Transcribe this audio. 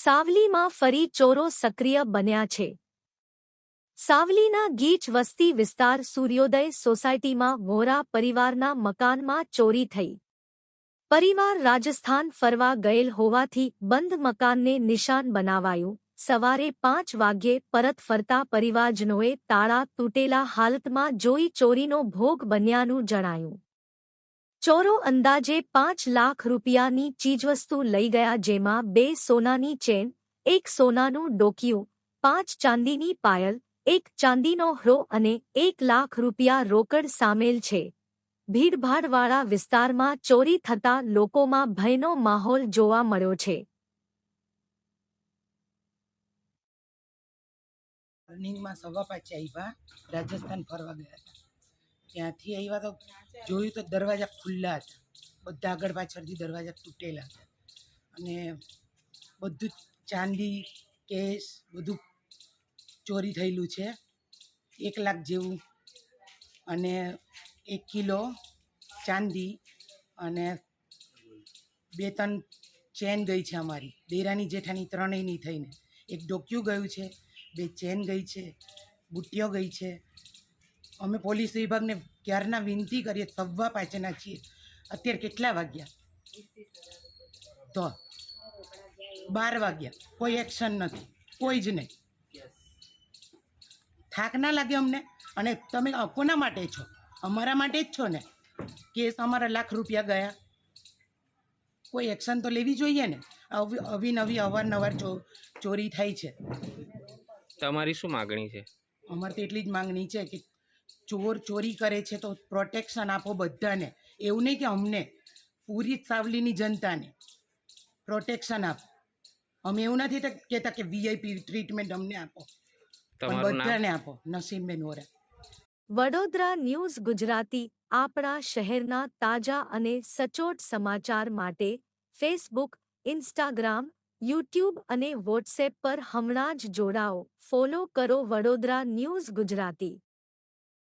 સાવલીમાં ફરી ચોરો સક્રિય બન્યા છે. સાવલીના ગીચ વસ્તી વિસ્તાર સૂર્યોદય સોસાયટીમાં વોરા પરિવારના મકાનમાં ચોરી થઈ. પરિવાર રાજસ્થાન ફરવા ગયેલ હોવાથી બંધ મકાનને નિશાન બનાવાયું. સવારે પાંચ વાગ્યે પરત ફરતા પરિવારજનોએ તાળા તૂટેલા હાલતમાં જોઈ ચોરીનો ભોગ બન્યાનું જણાયું. ચોરો અંદાજે પાંચ લાખ રૂપિયાની ચીજવસ્તુ લઈ ગયા જેમાં બે સોનાની ચેન, એક સોનાનું ડોકિયું, પાંચ ચાંદીની પાયલ, એક ચાંદીનો હ્રો અને એક લાખ રૂપિયા રોકડ સામેલ છે. ભીડભાડવાળા વિસ્તારમાં ચોરી થતા લોકોમાં ભયનો માહોલ જોવા મળ્યો છે. રાજસ્થાન ફરવા ગયા હતા. ત્યાંથી આવ્યા તો જોયું તો દરવાજા ખુલ્લા હતા બધા આગળ પાછળથી દરવાજા તૂટેલા હતા અને બધું ચાંદી, કેસ, બધું ચોરી થયેલું છે. એક લાખ જેવું. અને એક કિલો ચાંદી અને બે ત્રણ ચેન ગઈ છે અમારી. દેરાની જેઠાની ત્રણેયની થઈને. એક ડોક્યુ ગયું છે, બે ચેન ગઈ છે, બુટ્ટીઓ ગઈ છે. અમે પોલીસ વિભાગને ક્યારના વિનંતી કરીએ સવા પાંચના છીએ. અત્યારે કેટલા વાગ્યા? તો બાર વાગ્યા. કોઈ એક્શન નથી. કોઈ જ નહીં. થાક ના લાગે અમને? અને તમે કોના માટે છો? અમારા માટે જ છો ને? કેસ અમારા લાખ રૂપિયા ગયા. કોઈ એક્શન તો લેવી જોઈએ ને? અવિનવી અવારનવાર ચોરી થાય છે. તમારી શું માગણી છે? અમારે તો એટલી જ માગણી છે કે ચોર ચોરી કરે છે તો પ્રોટેક્શન આપો બધાને. એવું નહીં કે અમને. પૂરી સાવલીની જનતાને. પ્રોટેક્શન આપો. અમે એવું નથી કહેતા કે વીઆઈપી ટ્રીટમેન્ટ અમને આપો. પણ બધાને આપો. નસીમબેન વોરા. વડોદરા ન્યૂઝ ગુજરાતી આપણા શહેરના તાજા અને સચોટ સમાચાર માટે ફેસબુક ઇન્સ્ટાગ્રામ યુટ્યુબ અને વોટ્સએપ પર હમણાં જ જોડાઓ. ફોલો કરો વડોદરા ન્યૂઝ ગુજરાતી.